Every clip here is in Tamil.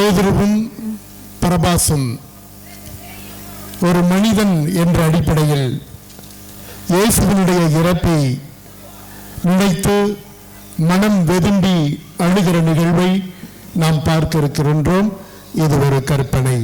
பேதுருவும் பரபாசும். ஒரு மனிதன் என்ற அடிப்படையில் இயேசுவினுடைய இறப்பை நினைத்து மனம் வெதும்பி அழுகிற நிகழ்வை நாம் பார்க்க இருக்கின்றோம் இது ஒரு கற்பனை.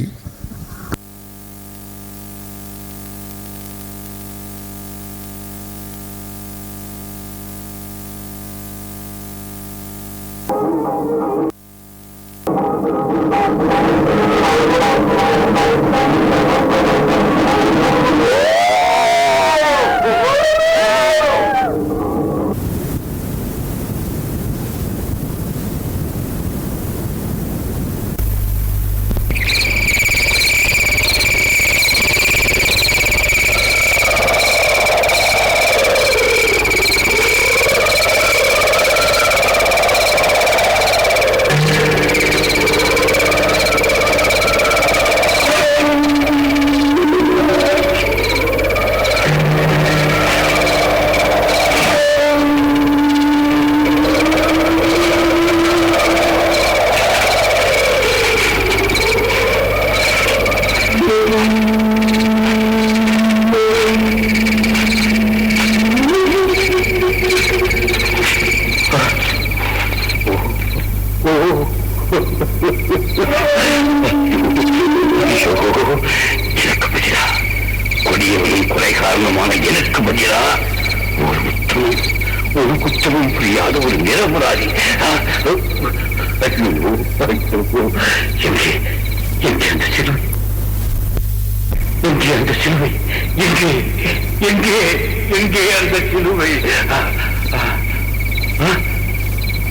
எங்கே அந்த சிலுவை? ஆ,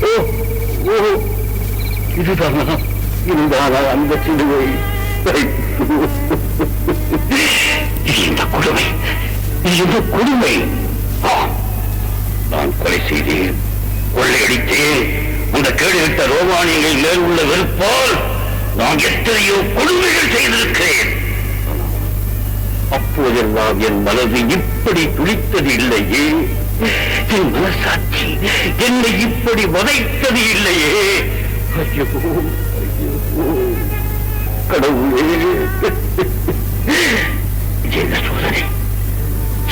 ஓ ஓ. இதுதானா? இதுதானா அந்த சிலுவை? இந்த கொடுமை. இது இந்த கொடுமை. நான் கொலை செய்தேன். கொள்ளையடித்தேன். அந்த கேடுவிட்ட ரோமானியங்கள் மேல் உள்ள வெறுப்பால் நான் எத்தனையோ கொடுமைகள் செய்திருக்கிறேன். அப்போதெல்லாம் என் மனது இப்படி துளித்தது இல்லையே. என் மனசாட்சி என்னை இப்படி வதைத்தது இல்லையே. ஐயோ ஐயோ கடவுளே. என்ன சோதனை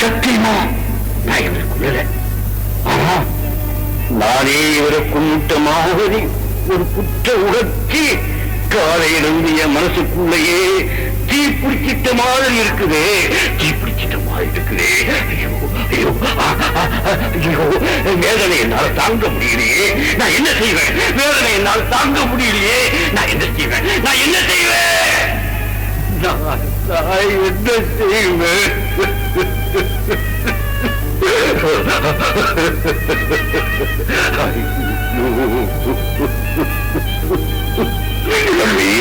சத்தியமா? நான் இவரை கொள்ளல ஆனா நானே இவரை கொண்டுட்ட ஒரு குற்ற உணர்ச்சி காலை என் மனசுக்குள்ளேயே தீ பிடிச்சிட்ட மாதிரி இருக்குதே. தீ பிடிச்சிட்ட மாதிரி இருக்குதே. ஐயோ ஐயோ ஐயோ வேதனை என்னால் தாங்க முடியலையே. நான் என்ன செய்வேன்? வேதனை என்னால் தாங்க முடியலையே. நான் என்ன செய்வேன்? நான் என்ன செய்வேன்? நான் நான் என்ன செய்வேன்? தம்பி.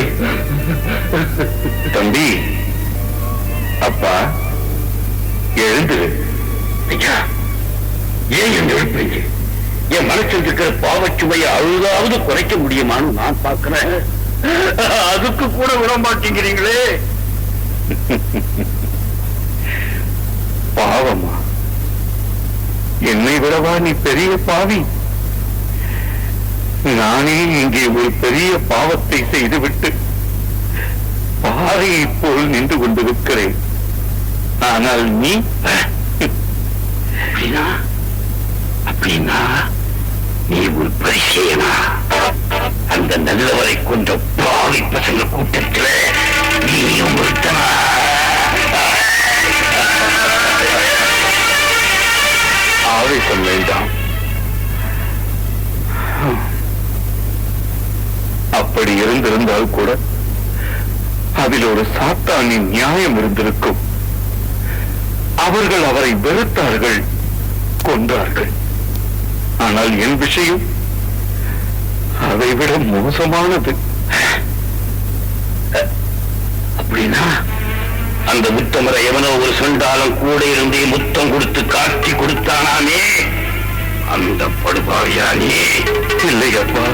தம்பி. அப்பா எழுந்துரு ஐயா ஏன் என்ன எழுப்புறீங்க? என் மனசில் இருக்கிற பாவச்சுவையை அழுதாவது குறைக்க முடியுமான்னு நான் பார்க்கிறேன். அதுக்கு கூட விட மாட்டேங்கிறீங்களே. பாவமா? என்னை விடவா நீ பெரிய பாவி? நானே இங்கே ஒரு பெரிய பாவத்தை செய்துவிட்டு பாறையை போல் நின்று கொண்டிருக்கிறேன். ஆனால் நீ? அப்படின்னா? அப்படின்னா நீ ஒரு பரிசேனா அந்த நல்லவரை கொண்ட பாவி பசங்க கூட்டத்தில் நீயும் ஒருத்தனா? ஆவேசம் வேண்டாம். அப்படி இருந்திருந்தால் கூட அதில் ஒரு சாத்தானின் நியாயம் இருந்திருக்கும். அவர்கள் அவரை வெறுத்தார்கள் கொன்றார்கள். ஆனால் என் விஷயம் அதைவிட மோசமானது. அப்படின்னா அந்த முத்தமரை எவனோ ஒரு சொண்டாலம் கூட இருந்தே முத்தம் கொடுத்து காட்சி கொடுத்தானாமே. அந்த படுபாவியானே. இல்லை அப்பா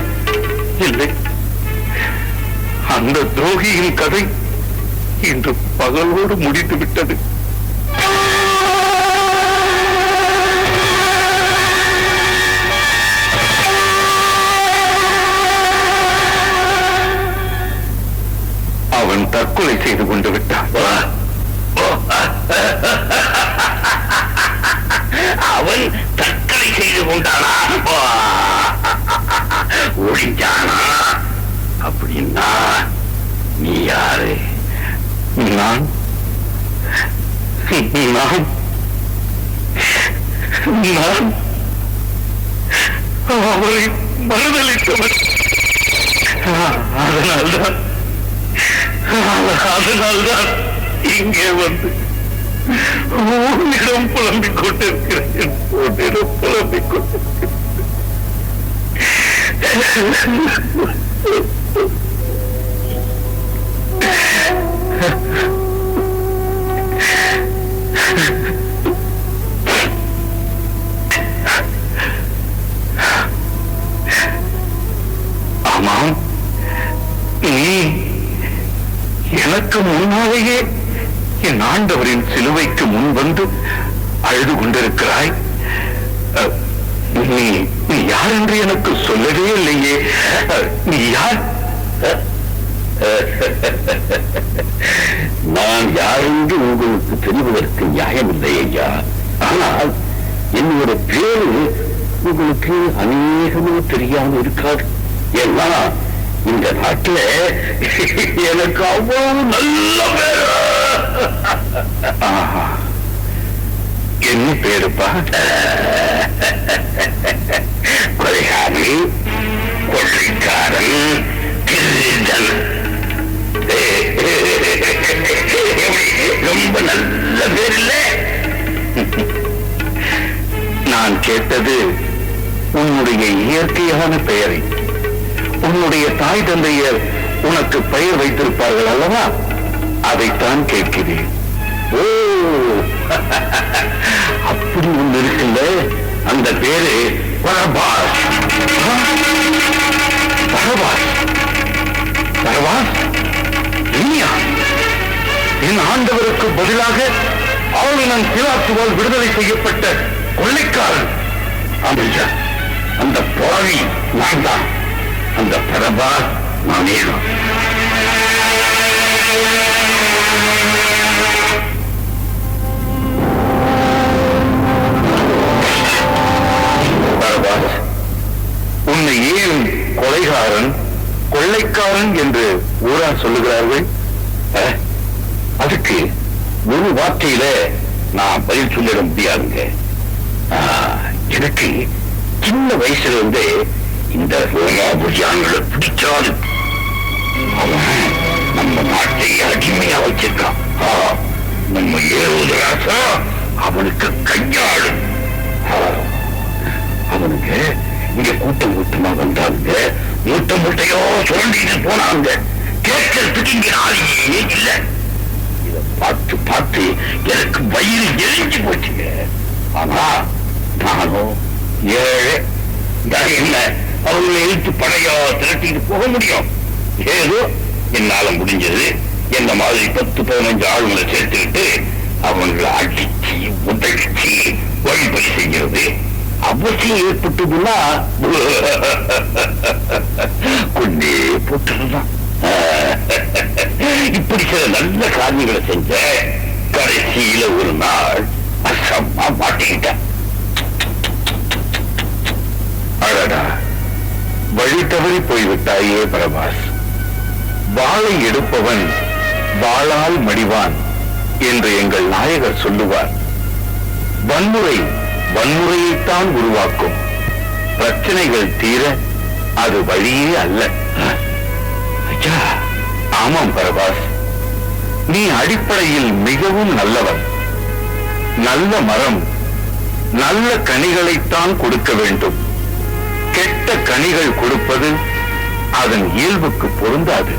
இல்லை. அந்த துரோகியின் கதை இன்று பகலோடு முடித்து விட்டது. அவன் தற்கொலை செய்து கொண்டு விட்டான். அவன் தற்கொலை செய்து கொண்டானா? ஒழிஞ்சானா நான்? நீ யாரு? நான்? நான்? நான்? அவரை மறுதளித்தவன் அதனால்தான் அதனால்தான் இங்கே வந்து உன்னிடம் புலம்பிக் கொண்டிருக்கிறேன். உன்னிடம் புலம்பிக் கொண்டிருக்கிறேன். நாட்டில் எனக்கு அவ்வளவு நல்ல பேரு. என்ன பேருப்பா? கொலைகாரி கொள்ளைக்காரன் திருடன் ரொம்ப நல்ல பேர் இல்ல நான் கேட்டது உன்னுடைய இயற்கையான பெயரை. உன்னுடைய தாய் தந்தையர் உனக்கு பெயர் வைத்திருப்பார்கள் அல்லவா? அதைத்தான் கேட்கிறேன். ஓ! அப்படி ஒன்று இருக்குல்ல? அந்த பேரு பரபாஸ் ஆ? பரபாஸ் பரபாஸ் என் ஆண்டவருக்கு பதிலாக ஆளுநன் பிலாத்துவால் விடுதலை செய்யப்பட்ட கொள்ளைக்காரன். அமைச்சா அந்த பாவி நான் தான். அந்த பிரபா நானே தான் உன்னை ஏன் கொலைகாரன் கொள்ளைக்காரன் என்று ஊரார் சொல்லுகிறார்கள்? அதுக்கு ஒரு வார்த்தையில நான் பதில் சொல்லிட முடியாதுங்க. எனக்கு சின்ன வயசுல இருந்தே இந்த ரோமாபுரியான்களை பிடிச்சாது அவன் நம்ம நாட்டை அடிமையா வச்சிருக்கான். நம்ம ஏழுவது ராசா அவனுக்கு கையாளு. அவனுக்கு இங்க கூட்டம் கூட்டமா வந்தாங்க. மூட்டை மூட்டையோ சுரண்டிட்டு போனாங்க. கேட்கறதுக்கு இங்க ஆளியே இல்ல. இத பார்த்து பார்த்து எனக்கு வயிறு எரிஞ்சு போச்சுங்க. ஆனா நானும் ஏழு. என்ன? அவங்களை எழுத்து படையா திரட்டிட்டு போக முடியும். ஏதோ என்னால முடிஞ்சது. என்ன மாதிரி பத்து பதினஞ்சு ஆளுங்களை சேர்த்துக்கிட்டு அவங்களை அடிச்சு உதச்சி வழிபறி செய்கிறது அவசியம் ஏற்பட்டதுன்னா கொண்டே போட்டுதான் இப்படி சில நல்ல காரியங்களை செஞ்ச கடைசியில ஒரு நாள் அசம்மா மாட்டிக்கிட்டேன். அழடா வழி தவறி போய்விட்டாயே பிரபாஸ். வாளை எடுப்பவன் வாளால் மடிவான் என்று எங்கள் நாயகர் சொல்லுவார். வன்முறை வன்முறையைத்தான் உருவாக்கும். பிரச்சனைகள் தீர அது வழியே அல்ல. ஆமாம் பரபாஸ். நீ அடிப்படையில் மிகவும் நல்லவன். நல்ல மரம் நல்ல கனிகளைத்தான் கொடுக்க வேண்டும். கெட்ட கனிகள் கொடுப்பது அதன் இயல்புக்கு பொருந்தாது.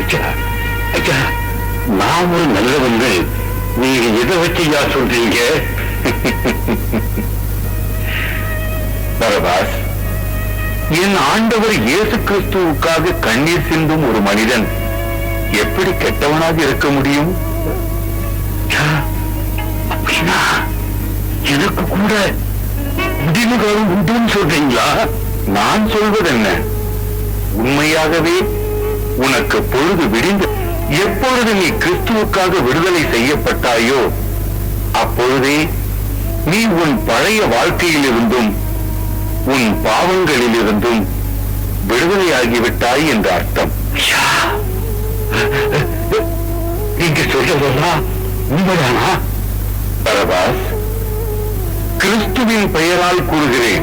ஐயா, ஐயா, ஒரு நல்லவன்னு நீங்க எதை வச்சையா சொல்றீங்க? பரபாஸ் என் ஆண்டவர் இயேசு கிறிஸ்துவுக்காக கண்ணீர் சிந்தும் ஒரு மனிதன் எப்படி கெட்டவனாக இருக்க முடியும்? அப்படின்னா எனக்கு கூட முடிவு உண்டுன்னு சொல்றீங்களா? நான் சொல்வது என்ன? உண்மையாகவே உனக்கு பொழுது விடிந்து எப்பொழுது நீ கிறிஸ்துவுக்காக விடுதலை செய்யப்பட்டாயோ அப்பொழுதே நீ உன் பழைய வாழ்க்கையிலிருந்தும் உன் பாவங்களிலிருந்தும் விடுதலையாகிவிட்டாய் என்று அர்த்தம். நீங்க சொல்றதெல்லாம் உண்மைதானா? பரபாஸ் கிறிஸ்துவின் பெயரால் கூறுகிறேன்.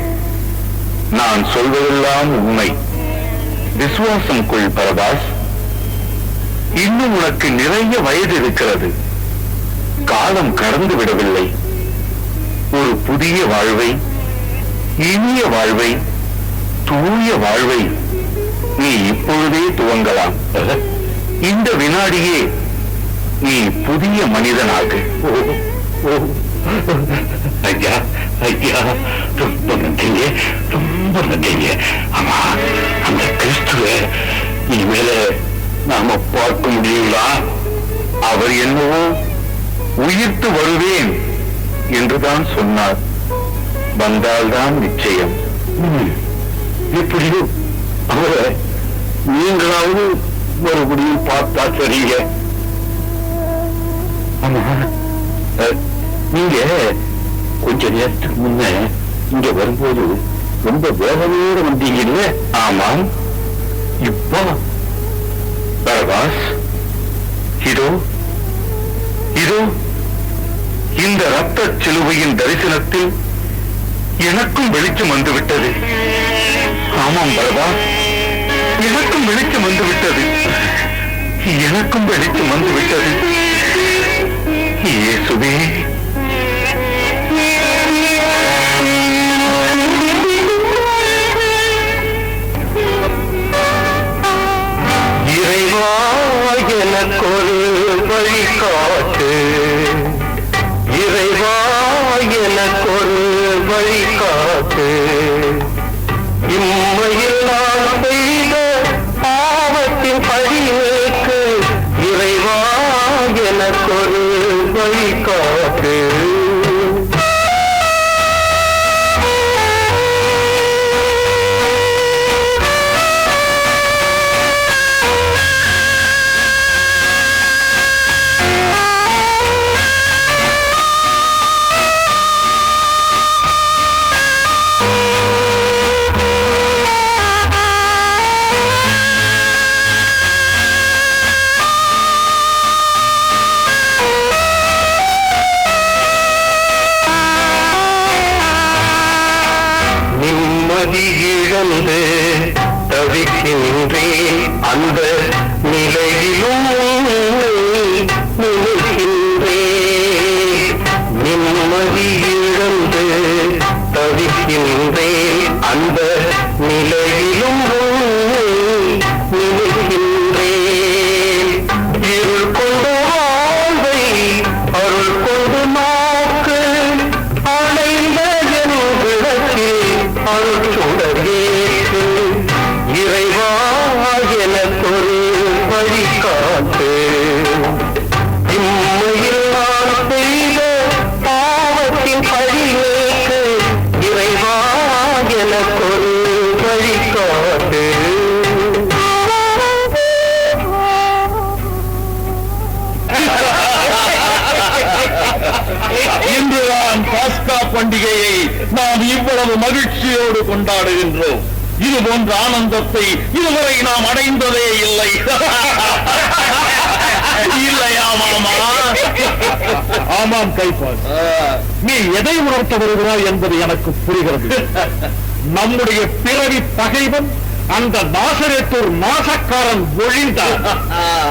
நான் சொல்வதெல்லாம் உண்மை. விசுவாசம் கொள் பரபாஸ் இன்னும் உனக்கு நிறைய வயது இருக்கிறது. காலம் கடந்து விடவில்லை. ஒரு புதிய வாழ்வை இனிய வாழ்வை தூய வாழ்வை நீ இப்பொழுதே துவங்கலாம். இந்த வினாடியே நீ புதிய மனிதனாக. ஓ ஓ. ஐயா ஐயா ரொம்ப நன்றிங்க ரொம்ப நன்றிங்க. ஆமா அந்த கிறிஸ்துவ இனிமேல நாம பார்க்க முடியுங்களா? அவர் என்னவோ உயிர்த்து வருவேன் என்றுதான் சொன்னார். வந்தால்தான் நிச்சயம். ம், எப்படியோ அவரை நீங்களாவது மறுபடியும் பார்த்தா சரிங்க ஆமா நீங்க கொஞ்ச நேரத்துக்கு முன்ன இங்க வரும்போது ரொம்ப வேதனையோட வந்தீங்கல்ல ஆமாம். இப்போ பரவாஸ். இதோ இதோ இந்த ரத்த சிலுவையின் தரிசனத்தில் எனக்கும் வெளிச்சம் வந்து விட்டது ஆமாம் பரவா எனக்கும் வெளிச்சம் வந்து விட்டது எனக்கும் வெளிச்சம் வந்து விட்டது இயேசுவே. வழி ஆமாம் கைப்பாஸ் நீ எதை உணர்த்த வருகிறாய் என்பது எனக்கு புரிகிறது. நம்முடைய பிறவி பகைவன் அந்த நாசரேத்தூர் நாசக்காரன் ஒழிந்தான்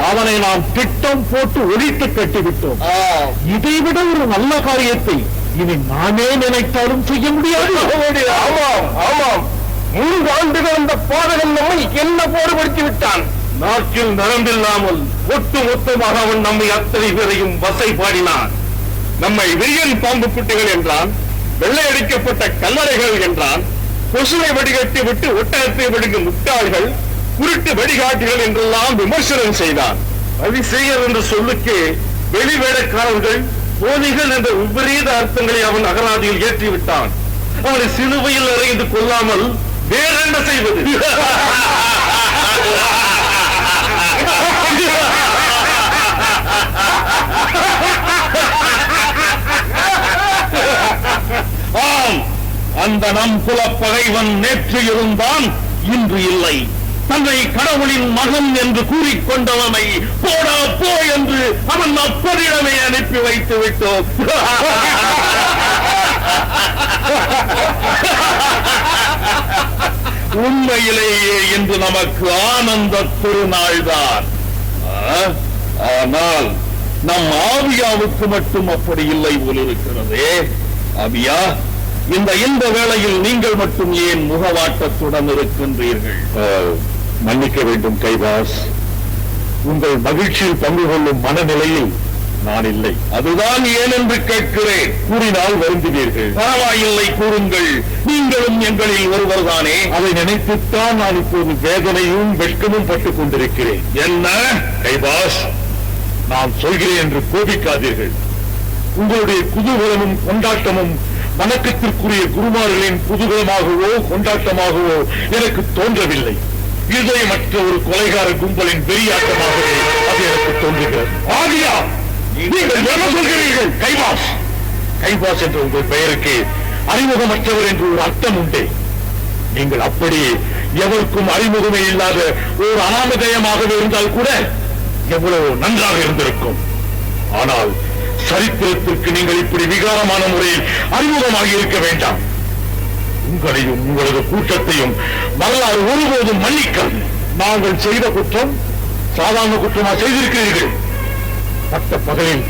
அவனை நாம் திட்டம் போட்டு ஒழித்து கட்டிவிட்டோம். இதைவிட ஒரு நல்ல காரியத்தை இனி நானே நினைத்தாலும் செய்ய முடியாது. ஆமாம் ஆமாம். மூன்று ஆண்டுகள் அந்த பாதகன் நம்மை என்ன போடுபடுத்தி விட்டான்? நாட்டில் நரம்பில்லாமல் ஒட்டு மொத்தமாக அவன் நம்மை அத்தனை பேரையும் வசை பாடினான். நம்மை விரியன் பாம்பு புட்டிகள் என்றான் வெள்ளையடிக்கப்பட்ட கல்லறைகள் என்றான் கொசுவை வடிகட்டி விட்டு ஒட்டகத்தை விடுங்கும் முட்டாள்கள் குருட்டு வழிகாட்டிகள் என்றெல்லாம் விமர்சனம் செய்தான். அதிசயர் என்ற சொல்லுக்கு வெளிவேடக்காரர்கள் போலிகள் என்ற விபரீத அர்த்தங்களை அவன் அகராதியில் ஏற்றிவிட்டான். அவனை சிலுவையில் அறைந்து கொள்ளாமல் வேறென்ன செய்வது? அந்த நம் குலப்பகைவன் நேற்று இருந்தான் இன்று இல்லை. தன்னை கடவுளின் மகன் என்று கூறிக்கொண்டவனை போடா போ என்று அவன் அப்பனிடமே அனுப்பி வைத்து விட்டோம். உண்மையிலேயே இன்று நமக்கு ஆனந்த திருநாள்தான். ஆனால் நம் ஆவியாவுக்கு மட்டும் அப்படி இல்லை போல் இருக்கிறதே ஆவியா இந்த இந்த வேளையில் நீங்கள் மட்டும் ஏன் முகவாட்டத்துடன் இருக்கின்றீர்கள்? மன்னிக்க வேண்டும் கைவாஸ் உங்கள் மகிழ்ச்சியில் பங்கு கொள்ளும் மனநிலையில் நான் இல்லை. அதுதான் ஏன் என்று கேட்கிறேன். கூறினால் வருந்துவீர்கள் பரவாயில்லை கூறுங்கள். நீங்களும் எங்களில் ஒருவர்தானே. அதை நினைத்துத்தான் நான் இப்போது வேதனையும் வெட்கமும் பட்டுக் கொண்டிருக்கிறேன். என்ன? கைபாஸ் நான் சொல்கிறேன் என்று கோபிக்காதீர்கள். உங்களுடைய குதூகலமும் கொண்டாட்டமும் வணக்கத்திற்குரிய குருமார்களின் புதுகலமாகவோ கொண்டாட்டமாகவோ எனக்கு தோன்றவில்லை. இதயமற்ற ஒரு கொலைகார கும்பலின் வெறியாட்டமாகவே அது எனக்கு தோன்றுகிறது. ஆகியா நீங்கள் என்ன சொல்கிறீர்கள்? கைவாஸ் கைவாஸ் என்ற உங்கள் பெயருக்கு அறிமுகமற்றவர் என்று ஒரு அர்த்தம் உண்டே. நீங்கள் அப்படி எவருக்கும் அறிமுகமே இல்லாத ஒரு அனாமதயமாகவே இருந்தால் கூட எவ்வளவு நன்றாக இருந்திருக்கும். ஆனால் சரித்திரத்திற்கு நீங்கள் இப்படி விகாரமான முறையில் அறிமுகமாகி இருக்க வேண்டாம். உங்களையும் உங்களது கூட்டத்தையும் வரலாறு ஒருபோதும் மன்னிக்காது. நாங்கள் செய்த குற்றம் சாதாரண குற்றமா செய்திருக்கிறீர்கள். பட்ட பகலில்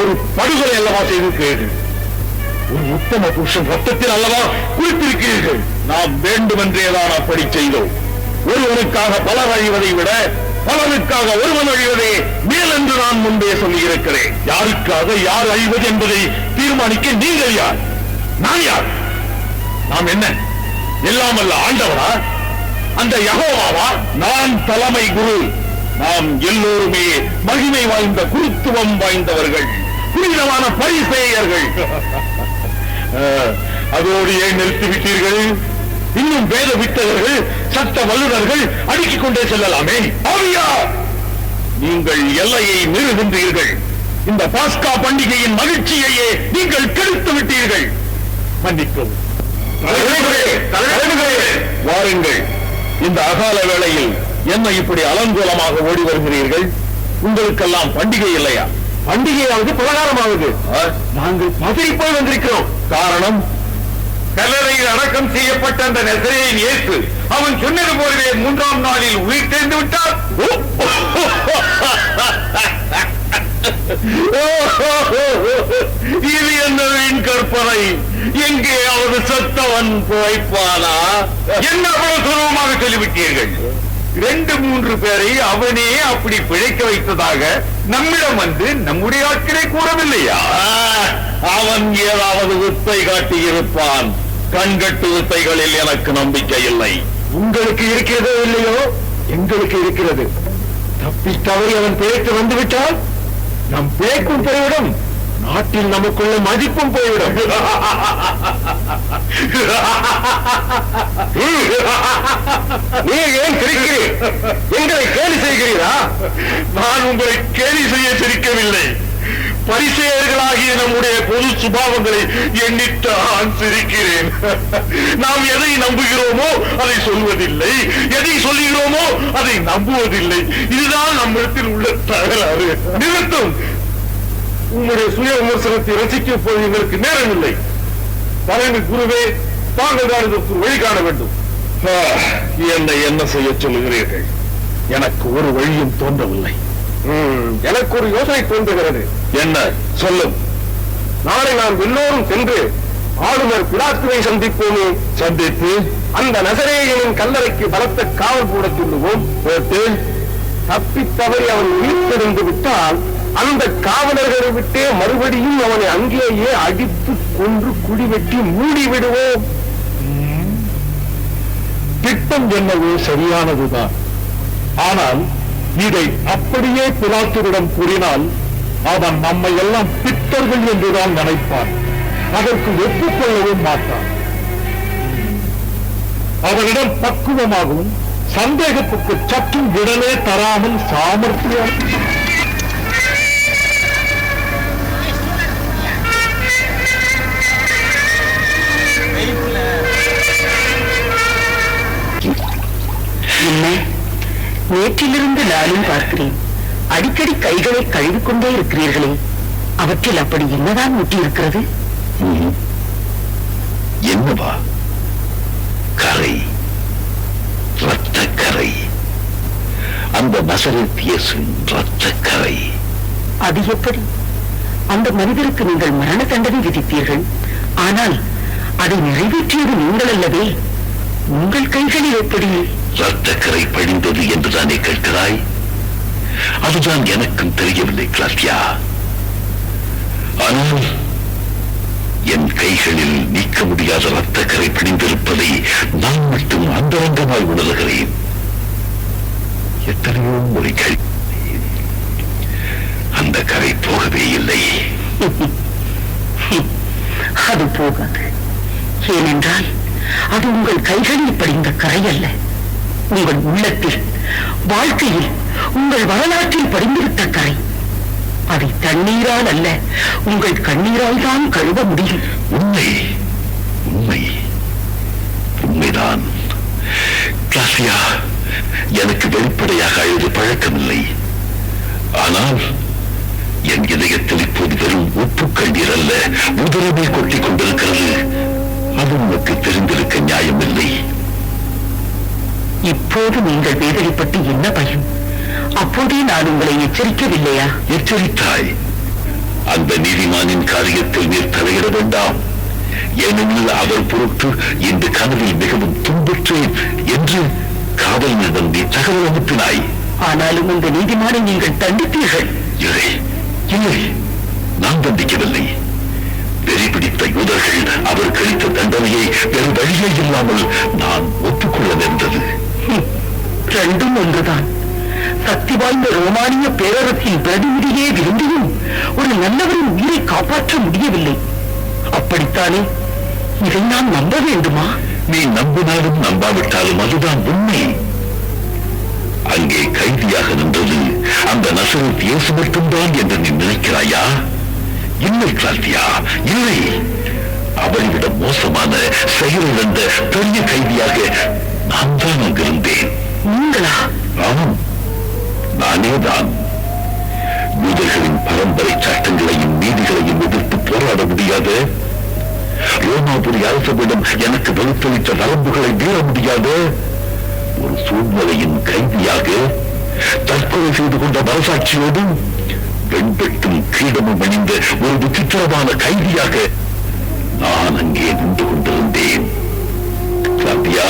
ஒரு படுகொலை அல்லவா செய்திருக்கிறீர்கள். ஒரு உத்தம புருஷன் ரத்தத்தில் அல்லவா குளித்திருக்கிறீர்கள். நாம் வேண்டுமென்றேதான் அப்படி செய்தோம். ஒருவனுக்காக பலர் அழிவதை விட பலனுக்காக ஒருவன் அழிவதே மேல் என்று நான் முன்பே சொல்லியிருக்கிறேன். யாருக்காக யார் அழிவது என்பதை தீர்மானிக்க நீங்கள் யார்? நான் யார்? நாம் என்ன? எல்லாம் அல்ல ஆண்டவரா? அந்த யகோவாவா? நான் தலைமை குரு. நாம் எல்லோருமே மகிமை வாய்ந்த குருத்துவம் வாய்ந்தவர்கள். புனிதமான பரிசேயர்கள். அதோடு ஏன் நிறுத்திவிட்டீர்கள். இன்னும் வேத வித்தகர்கள் சட்ட வல்லுநர்கள் அடுக்கிக் கொண்டே செல்லலாமே. ஆவியா நீங்கள் எல்லையை மீறுகின்றீர்கள். இந்த பாஸ்கா பண்டிகையின் மகிழ்ச்சியையே நீங்கள் கெடுத்து விட்டீர்கள். மன்னிக்கவும். வாருங்கள். இந்த அகால வேளையில் என்ன இப்படி அலங்கோலமாக ஓடி வருகிறீர்கள்? உங்களுக்கெல்லாம் பண்டிகை இல்லையா? பண்டிகையாவது பலகாரமாவது. நாங்கள் பதறி போய் வந்திருக்கிறோம். காரணம்? கல்லறையில் அடக்கம் செய்யப்பட்ட அந்த நெசரையின் இயேசு அவன் சொன்னது போலவே மூன்றாம் நாளில் உயிர் தெரிந்து விட்டார் இது என்னவின் கற்பனை? எங்கேயாவது சத்தவன் பிழைப்பானா? என்ன அவ்வளவு சுலபமாக சொல்லிவிட்டீர்கள்? ரெண்டு மூன்று பேரை அவனே அப்படி பிழைக்க வைத்ததாக நம்மிடம் வந்து நம்முடைய ஆட்களை கூறவில்லையா? அவன் ஏதாவது வித்தை காட்டியிருப்பான். கண்கட்டு வித்தைகளில் எனக்கு நம்பிக்கை இல்லை. உங்களுக்கு இருக்கிறதோ இல்லையோ? எங்களுக்கு இருக்கிறது. தப்பி தவறி அவன் பிழைத்து வந்து விட்டால் நம் பிழைக்கும் போய்விடும். நாட்டில் நமக்குள்ள மதிப்பும் போய்விடும். நீ ஏன் சிரிக்கிறீர்? எங்களை கேலி செய்கிறீரா? நான் உங்களை கேலி செய்ய சிரிக்கவில்லை. பரிசெயர்களாகிய நம்முடைய பொது சுபாவங்களை எண்ணித்தான் சிரிக்கிறேன். நாம் எதை நம்புகிறோமோ அதை சொல்வதில்லை. எதை சொல்லுகிறோமோ அதை நம்புவதில்லை. இதுதான் நம்மிடத்தில் உள்ள தகராறு. நிறுத்தும். உங்களுடைய சுய விமர்சனத்தை ரசிக்க போது எங்களுக்கு நேரமில்லை. தலைமை குருவே தாங்கள் தான் இதற்கு வழி காண வேண்டும். என்னை என்ன செய்ய சொல்லுகிறீர்கள்? எனக்கு ஒரு வழியும் தோன்றவில்லை. எனக்கு ஒரு யோசனை தோன்றுகிறது. என்ன? சொல்லும் நாளை நாம் எல்லோரும் சென்று ஆளுநர் பிலாத்துவை சந்திப்போமே. சந்தித்து அந்த நசரேயனின் கல்லறைக்கு பலத்த காவல் போட சொல்லுவோம். போட்டு தப்பித் தவறி அவன் உயிர்த்தெறிந்து விட்டால் அந்த காவலர்களை விட்டே மறுபடியும் அவனை அங்கேயே அடித்து கொன்று குடிவெட்டி மூடி விடுவோம் திட்டம் என்னவோ சரியானதுதான். ஆனால் இதை அப்படியே பிலாத்துவிடம் கூறினால் அவன் நம்மை எல்லாம் பித்தர்கள் என்றுதான் நினைப்பான். அதற்கு ஒப்புக்கொள்ளவும் மாட்டான். அவனிடம் பக்குவமாகவும் சந்தேகத்துக்கு சற்றும் விடலே தராமல் சாமர்த்தியம். நேற்றிலிருந்து நானும் பார்க்கிறேன். அடிக்கடி கைகளை கழுவிக்கொண்டே இருக்கிறீர்களே அவற்றில் அப்படி என்னதான் ஊட்டி இருக்கிறது. என்னவா? கரை. ரத்த கரை அந்த நசரத் இயேசுவின் ரத்த கரை அது எப்படி? அந்த மனிதருக்கு நீங்கள் மரண தண்டனை விதித்தீர்கள். ஆனால் அதை நிறைவேற்றியது நீங்கள் அல்லவே. உங்கள் கைகளில் எப்படி? ரத்த கரை படிந்தது என்றுதானே கேட்கிறாய்? அதுதான் எனக்கும் தெரியவில்லை கிளாத்தியா ஆனால் என் கைகளில் நீக்க முடியாத ரத்த கரை பிடிந்திருப்பதை நான் மட்டும் அந்தரங்கமாய் உணர்கிறேன். எத்தனையோ முறைகள் அந்த கரை போகவே இல்லை. அது போகாது. ஏனென்றால் அது உங்கள் கைகளில் படிந்த கரை அல்ல. உங்கள் உள்ளத்தில் வாழ்க்கையில் உங்கள் வரலாற்றில் படிந்திருத்த கரை. அதை தண்ணீரால் அல்ல உங்கள் கண்ணீரால் தான் கழுவ முடியும். உண்மை உண்மை. உண்மைதான். கிளாசியா எனக்கு வெளிப்படையாக அழுது பழக்கமில்லை. ஆனால் என் இதயத்தில் இப்போது வெறும் உப்பு கண்ணீர் அல்ல உதரமே கொட்டிக் கொண்டிருக்கிறது. அது உனக்கு தெரிந்திருக்க நியாயமில்லை. இப்போது நீங்கள் வேதனைப்பட்டு என்ன பயம்? அப்போதே நான் உங்களை எச்சரிக்கவில்லையா? எச்சரித்தாய். அந்த நீதிமானின் காரியத்தில் நீர் தலையிட வேண்டாம். ஏனெனில் அவர் பொருட்டு இந்த கனவில் மிகவும் துன்புற்றேன் என்று காவலனிடம் நீ தகவல் அனுப்பினாய். ஆனாலும் இந்த நீதிமானை நீங்கள் தண்டித்தீர்கள். இல்லை இல்லை நான் தண்டிக்கவில்லை. வெறி பிடித்த யூதர்கள் அவர் கழித்த தண்டனையை வேறு வழியே இல்லாமல் நான் ஒப்புக்கொள்ள நேர்ந்தது. ரெண்டும் ஒன்றுதான் சக்தி வாய்ந்த ரோமானிய பேரரசின் பிரதிநிதியே விரும்பியும் ஒரு நல்லவரின் உயிரை காப்பாற்ற முடியவில்லை அப்படித்தானே இதை நான் நம்ப வேண்டுமா நீ நம்பினாலும் நம்பாவிட்டாலும் அதுதான் உண்மை அங்கே கைதியாக நின்றது அந்த நசரத் இயேசு மட்டும்தான் என்று நீ நினைக்கிறாயா இல்லை கிளாத்தியா இல்லை அவரை விட மோசமான செயலிழந்த பெரிய கைதியாக நான் தான் அங்கிருந்தேன். நீங்களா? ஆமாம். நானே தான். யூதர்களின் பரம்பரை சட்டங்களையும் நீதிகளையும் எதிர்த்து போராட முடியாத. ரோமாபுரி அரசவிடம் எனக்கு வலுத்தளித்த நரம்புகளை மீற முடியாத. ஒரு சூழ்நிலையின் கைதியாக தற்கொலை செய்து கொண்ட மனசாட்சியோடும் வெண்பெட்டும் கீழமும் அணிந்த ஒரு விசித்திரமான கைதியாக நான் அங்கே நின்று கொண்டிருந்தேன். கிளாந்தியா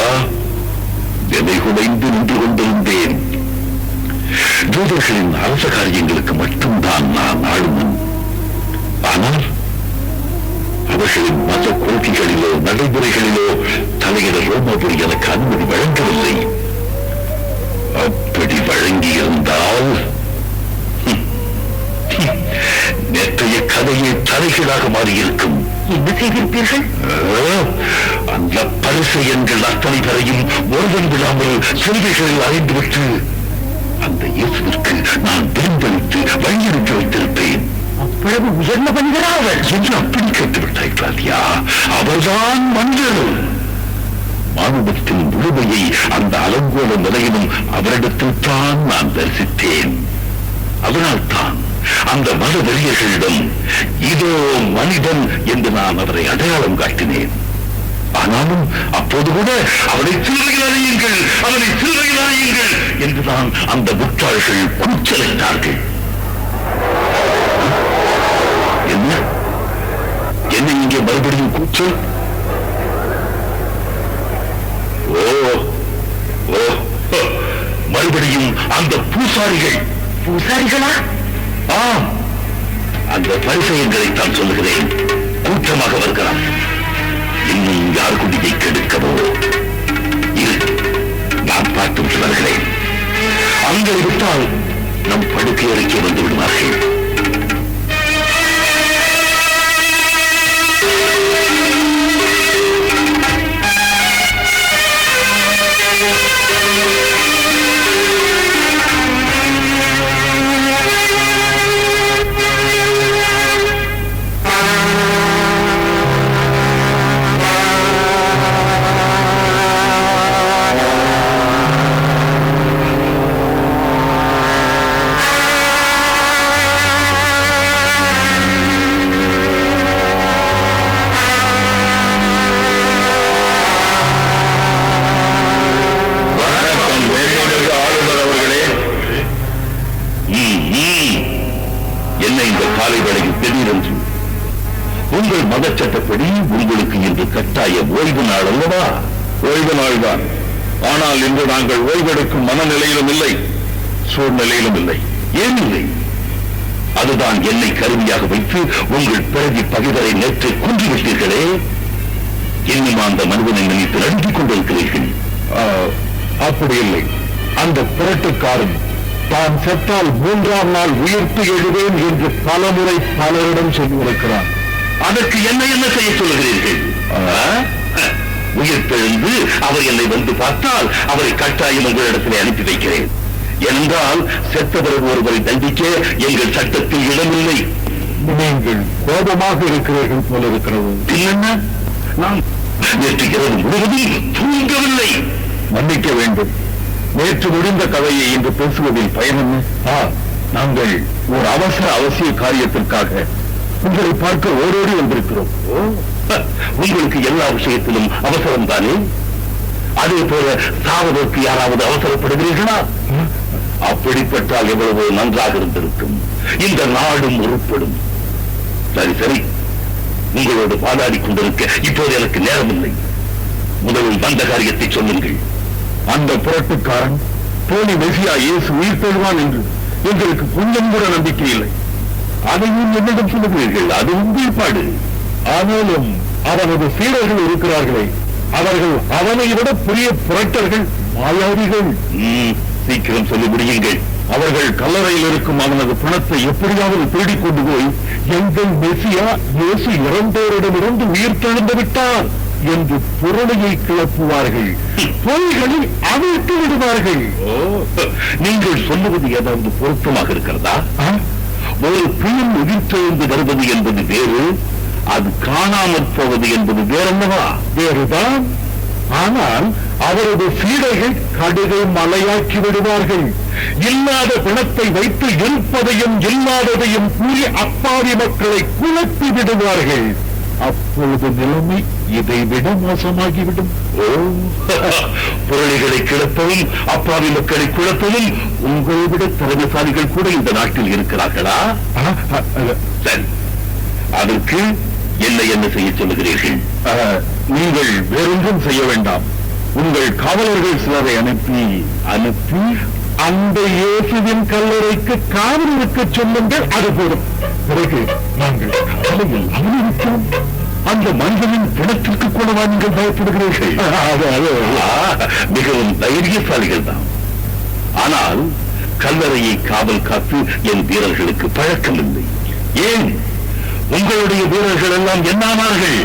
விலை குலைந்து நின்று கொண்டிருந்தேன். யூதர்களின் அரச காரியங்களுக்கு மட்டும்தான் நான் ஆளுமன் ஆனால் அவர்களின் மத கொள்கைகளிலோ நடைமுறைகளிலோ தலையிட ரோமாபுரி எனக்கு அனுமதி வழங்கவில்லை. அப்படி வழங்கியிருந்தால் நேற்றைய கதையே தலைகீழாக மாறியிருக்கும். என்ன செய்திருப்பீர்கள்? அந்த பரிசெயன்கள் அத்தனை பேரையும் ஒருவன் விடாமல் சிறுவைகளில் அறைந்துவிட்டு அந்த இயேசுவிற்கு நான் விரும்பளித்து வழியனுப்பி வைத்திருப்பேன். அவ்வளவு உயர்ந்த மனிதரா அவர் என்று அப்படி கேட்டுவிட்டாய் கிளாதியா? அவர்தான் மஞ்சள் மானுடத்தின் முழுமையை அந்த அலங்கோல நிலையிலும் அவரிடத்தில் தான் நான் தரிசித்தேன். அதனால்தான் அந்த மத வெறியர்களிடம் இதோ மனிதன் என்று நான் அவரை அடையாளம் காட்டினேன். ஆனாலும் அப்போது கூட அவரை சிறுவையில் அறியுங்கள் அவரை சிறுவையில் அறியுங்கள் என்றுதான் அந்த முட்டாள்கள் கூச்சலிட்டார்கள் என்ன? என்ன இங்கே மறுபடியும் கூச்சல்? ஓ ஓ மறுபடியும் அந்த பூசாரிகள். பூசாரிகளா? ஆம் அந்த பரிசயங்களை தான் சொல்லுகிறேன். கூட்டமாக வருகிறான் இன்னும் யார் குடியை கெடுக்கவோ? இரு நான் பார்த்தும் வருகிறேன் அங்கே விட்டால் நம் படுக்கை அறைக்கு வந்து விடுவார்கள். உங்கள் மத சட்டப்படி உங்களுக்கு இன்று கட்டாய ஓய்வு நாள் அல்லவா? ஓய்வு நாள் தான் ஆனால் இன்று நாங்கள் ஓய்வெடுக்கும் மனநிலையிலும் இல்லை சூழ்நிலையிலும் இல்லை. ஏன் இல்லை? அதுதான் என்னை கருவியாக வைத்து உங்கள் பிறகு பகைவரை நேற்று கொன்று விட்டீர்களே இன்னும் அந்த மனிதனை நினைத்து நடுங்கிக் கொண்டிருக்கிறீர்கள். அப்படி இல்லை. அந்த புரட்டுக்காரன் தான் செத்தால் மூன்றாம் நாள் உயிர்த்து எழுவேன் என்று பலமுறை பலரிடம் சொல்லியிருக்கிறான். அதற்கு என்ன என்ன செய்ய சொல்லுகிறீர்கள்? உயிர்த்தெழுந்து அவர் என்னை வந்து பார்த்தால் அவரை கட்டாயம் உங்களிடத்திலே அனுப்பி வைக்கிறேன். என்றால் செத்தவர் ஒருவரை தண்டிக்க எங்கள் சட்டத்தில் இடமில்லை. நீங்கள் கோபமாக இருக்கிறீர்கள் போல இருக்கிறது. என்ன நான் நேற்று இரவு முழுவதும் தூங்கவில்லை. மன்னிக்க வேண்டும். நேற்று முடிந்த கதையை இன்று பேசுவதில் பயன் என்ன? ஆ, நாங்கள் ஒரு அவசர அவசிய காரியத்திற்காக உங்களை பார்க்க ஓடோடி வந்திருக்கிறோம். ஓ, உங்களுக்கு எல்லா விஷயத்திலும் அவசரம் தானே? அதே போல சாவதற்கு யாராவது அவசரப்படுகிறீர்களா? அப்படிப்பட்டால் எவ்வளவு நன்றாக இருந்திருக்கும். இந்த நாடும் உருப்படும். சரி சரி. உங்களோடு பாதாடி கொண்டிருக்க இப்போது எனக்கு நேரமில்லை. முதலில் வந்த காரியத்தை சொல்லுங்கள். அந்த புரட்டுக்காரன் போலி மெசியா இயேசு உயிர் பெறுவான் என்று எங்களுக்கு கொஞ்சம் கூட நம்பிக்கை இல்லை. அதையும் என்னிடம் சொல்லுகிறீர்கள். அது உங்கள் பாடு ஆனாலும் அவனது சீடர்கள் இருக்கிறார்களே அவர்கள் அவனை விட பெரிய புரட்டர்கள் மாயாவிகள். சீக்கிரம் சொல்லி முடியுங்கள் அவர்கள் கல்லறையில் இருக்கும் அவனது பணத்தை எப்படியாவது திருடிக் கொண்டு போய் எங்கள் மெசியா இயேசு இறந்தோரிடமிருந்து உயிர் தெழுந்து விட்டார் என்று புரளையை கிளப்புவார்கள். பொய்களில் அவிழ்த்து விடுவார்கள். நீங்கள் சொல்லுவது ஏதாவது பொருத்தமாக இருக்கிறதா? ஒரு பெண் உயிர்த்தெழுந்து வருவது என்பது வேறு அது காணாமற் போவது என்பது வேறல்லவா? வேறுதான் ஆனால் அவரது சீடைகள் கடுகை மலையாக்கி விடுவார்கள். இல்லாத பிணத்தை வைத்து இருப்பதையும் இல்லாததையும் கூறி அப்பாவி மக்களை குழப்பி விடுவார்கள். அப்பொழுது நிலைமை இதை விட மோசமாகிவிடும். பொருளிகளை கிளப்பவும் அப்பாவி மக்களை குழப்பவும் உங்களை விட திறமைசாலிகள் கூட இந்த நாட்டில் இருக்கிறார்களா? சரி. அதற்கு என்ன என்ன செய்ய சொல்லுகிறீர்கள்? நீங்கள் வேறொன்றும் செய்ய வேண்டாம். உங்கள் காவலர்கள் சிலரை அனுப்பி அனுப்பி? அந்த இயேசுவின் கல்லறைக்கு காவல் இருக்க சொல்லுங்கள் அது போதும். பிறகு நாங்கள் காலையில் அனுமதிக்கிறோம் அந்த மனிதனின் பிணத்திற்கு கூடவா நீங்கள் பயப்படுகிறீர்கள்? மிகவும் தைரியசாலிகள் தான். ஆனால் கல்லறையை காவல் காத்து என் வீரர்களுக்கு பழக்கமில்லை. ஏன்? உங்களுடைய வீரர்கள் எல்லாம் என்னானார்கள்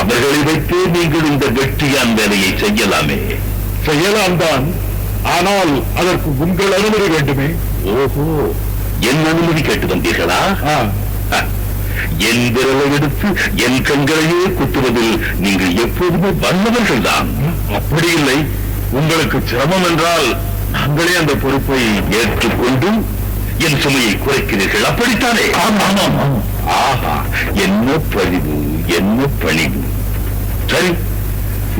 அவர்களை வைத்தே நீங்கள் இந்த வெற்றியான் வேலையை செய்யலாமே. செய்யலாம் தான். ஆனால் அதற்கு உங்கள் அனுமதி வேண்டுமே. ஓஹோ என் அனுமதி கேட்டு வந்தீர்களா? என் விரலை எடுத்து என் கண்களையே குத்துவதில் நீங்கள் எப்போதுமே வல்லவர்கள் தான் அப்படி இல்லை உங்களுக்கு சிரமம் என்றால் நாங்களே அந்த பொறுப்பை ஏற்றுக்கொண்டு என் சுமையை குறைக்கிறீர்கள். அப்படித்தானே? ஆஹா என்ன பரிவு என்ன பணிவு. சரி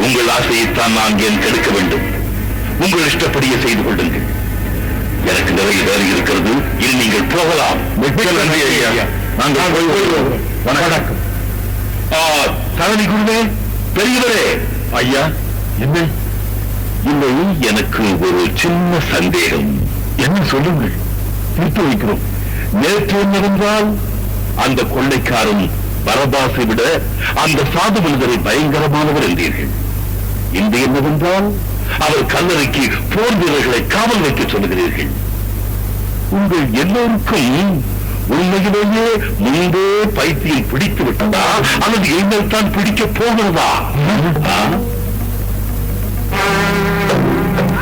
உங்கள் ஆசையைத்தான் நான் ஏன் கெடுக்க வேண்டும்? உங்கள் இஷ்டப்படியே செய்து கொள்ளுங்கள். எனக்கு நிறைய வேலை இருக்கிறது இனி நீங்கள் போகலாம். மிக்க நன்றி ஐயா. நாங்கள் போய் வணக்கம். ஆ, குருவே பெரியவரே. ஐயா என்ன? இல்லை எனக்கு ஒரு சின்ன சந்தேகம். என்ன சொல்லுங்கள்? நிறுத்தி வைக்கிறோம். நேற்று என்னவென்றால் அந்த கொள்ளைக்காரன் பரபாசை விட அந்த சாது மனிதரை பயங்கரமானவர் என்றீர்கள். இன்று என்னவென்றால் அவர் கல்லறைக்கு போர் வீரர்களை காவல் வைக்க சொல்லுகிறீர்கள். உங்கள் எல்லோருக்கும் உண்மையிலேயே முன்பே பைத்தியம் பிடித்து விட்டதா? அல்லது இனிமேல் தான் பிடிக்க போகிறதா